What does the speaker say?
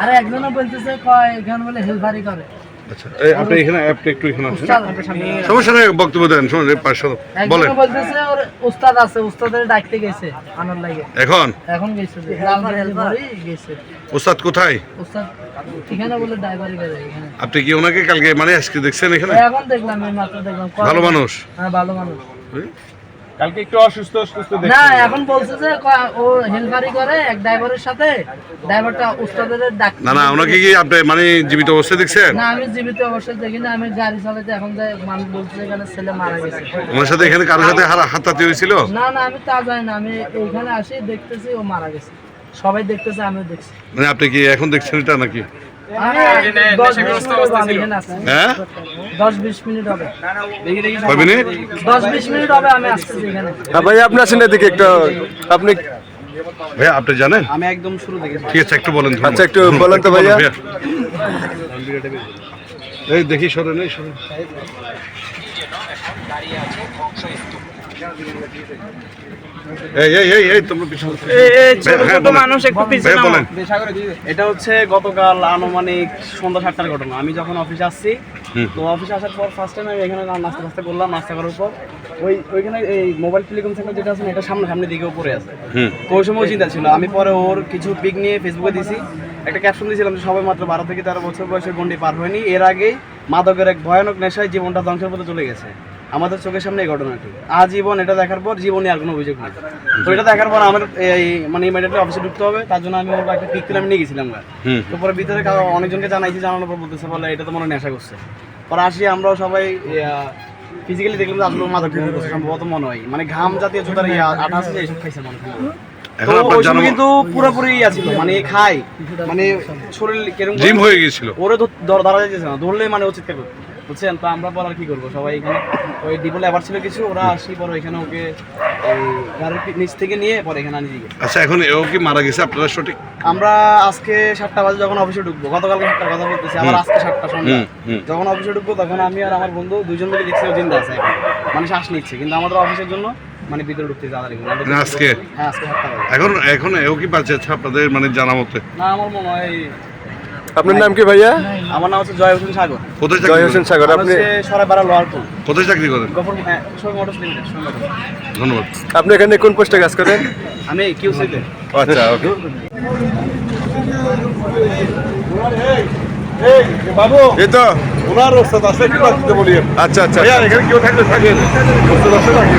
আর একজনও বলতেছে কয় এখানে বলে হেলফারি করে। আচ্ছা এই আপনি এখানে আপনি একটু এখানে আসেন। সমস্যা নেই বক্তব্য দেন শুনুন এই পাঁচশো বলেন। বলতেছে ওর উস্তাদ আছে উস্তাদের ডাকতে গেছে আনার লাগে। এখন? এখন গেছে গেছে। ওস্তাদ কোথায়? উস্তাদ এখানে বলে ড্রাইভারি করে এখানে। আপনি কি ওনাকে কালকে মানে আজকে দেখছেন এখানে? এখন দেখলাম এই মাত্র দেখলাম। ভালো মানুষ? হ্যাঁ ভালো মানুষ। কালকে একটু অসুস্থ অসুস্থ না এখন বলছে যে ও হেলফারি করে এক ড্রাইভারের সাথে। ড্রাইভারটা উস্তাদের ডাক না না ওনাকে কি আপনি মানে জীবিত অবস্থায় দেখছেন? না আমি জীবিত অবশ্যই দেখি না আমি গাড়ি চালাতে এখন যে মানুষ বলছে এখানে ছেলে মারা গেছে। ওনার সাথে এখানে কারোর সাথে হাতাহাতি হয়েছিল? না না আমি তা জানি না আমি এইখানে আসি দেখতেছি ও মারা গেছে। সবাই দেখতেছে আমিও দেখছি। মানে আপনি কি এখন দেখছেন এটা নাকি? হ্যাঁ? হ্যাঁ আপনি এদিকে একটু। আপনি ভাইয়া আপনি জানেন? আমি একদম শুরু থেকে ঠিক আছে একটু বলেন আচ্ছা, একটু বলেন তো ভাইয়া। এই দেখি সরেন এই সরেন। এই এই এই এই তোমরা পিছনে ছোট ছোট মানুষ একটু পিছিয়ে ভাইয়া, নামো। বলেন। এটা হচ্ছে গতকাল আনুমানিক সন্ধ্যা সাতটার ঘটনা। আমি যখন অফিসে আসছি তো অফিসে আসার পর ফার্স্ট টাইম আমি এখানে নাস্তা করলাম নাস্তা করার পর ওই ওইখানে এই মোবাইল টেলিকম সেন্টার যেটা আছে এটা সামনে সামনে দিকে উপরে আছে। তো ওই সময় চিন্তা ছিল। আমি পরে ওর কিছু পিক নিয়ে ফেসবুকে দিছি। একটা ক্যাপশন দিয়েছিলাম যে সবাই মাত্র বারো থেকে তেরো বছর বয়সের গন্ডি পার হয়নি। এর আগেই মাদকের এক ভয়ানক নেশায় জীবনটা ধ্বংসের পথে চলে গেছে। আমাদের চোখের সামনে এই ঘটনাটি। আজীবন এটা দেখার পর জীবনে আর কোনো অভিযোগ নেই। তো এটা দেখার পর আমার এই মানে ইমিডিয়েটলি অফিসে ঢুকতে হবে তার জন্য আমি ওর একটা পিক তুলে আমি নিয়ে গেছিলাম। তো পরে ভিতরে অনেকজনকে জানাইছি জানানোর পর বলতেছে বলে এটা তো মনে নেশা করছে। পরে আসি আমরাও সবাই ফিজিক্যালি দেখলাম যে আসলে মাদক সম্ভবত মনে হয়। মানে ঘাম জাতীয় জোতার ইয়ে আঠা আছে এইসব খাইছে মনে হয়। তো ওই সময় কিন্তু পুরোপুরি ইয়া ছিল মানে খাই মানে শরীর কীরকম জিম হয়ে ওরে তো ধরা যাইতেছে না ধরলে মানে ও চিৎকার করতো। বুঝছেন? তো আমরা বলার কি করব? সবাই এখানে ওই ডিপো লেবার ছিল কিছু ওরা আসি পরে এখানে ওকে এই গাড়ির নিচ থেকে নিয়ে পরে এখানে আনিয়ে গেছে আচ্ছা এখন এও কি মারা গেছে? আপনারা সঠিক? আমরা আজকে সাতটা বাজে যখন অফিসে ঢুকবো। গতকালকে সাতটার কথা বলতেছি আবার আজকে সাতটা সন্ধ্যা। যখন অফিসে ঢুকবো তখন আমি আর আমার বন্ধু দুজন মিলে দেখছি জিন্দা আছে এখন। মানে শ্বাস নিচ্ছে কিন্তু আমাদের অফিসের জন্য মানে ভিতরে ঢুকতে তাড়াতাড়ি আজকে? হ্যাঁ আজকে সাতটা বাজে। এখন এখন এও কি বাঁচে আছে আপনাদের মানে জানা মতে? না আমার মনে হয় আপনার নাম কি ভাইয়া? আমার নাম হচ্ছে জয় হোসেন সাগর। কোথায় জয় হোসেন সাগর আপনি সরাই বাড়া লোয়ারপুর কোথায় চাকরি করেন? হ্যাঁ ধন্যবাদ। আপনি এখানে কোন পোস্টে কাজ করেন? আমি কিউসিতে। আচ্ছা ওকে। এই তো। ওনার ওস্তাদ আছে বলি। আচ্ছা আচ্ছা। এখানে কেউ থাকলে থাকেন। ওস্তাদ আছে নাকি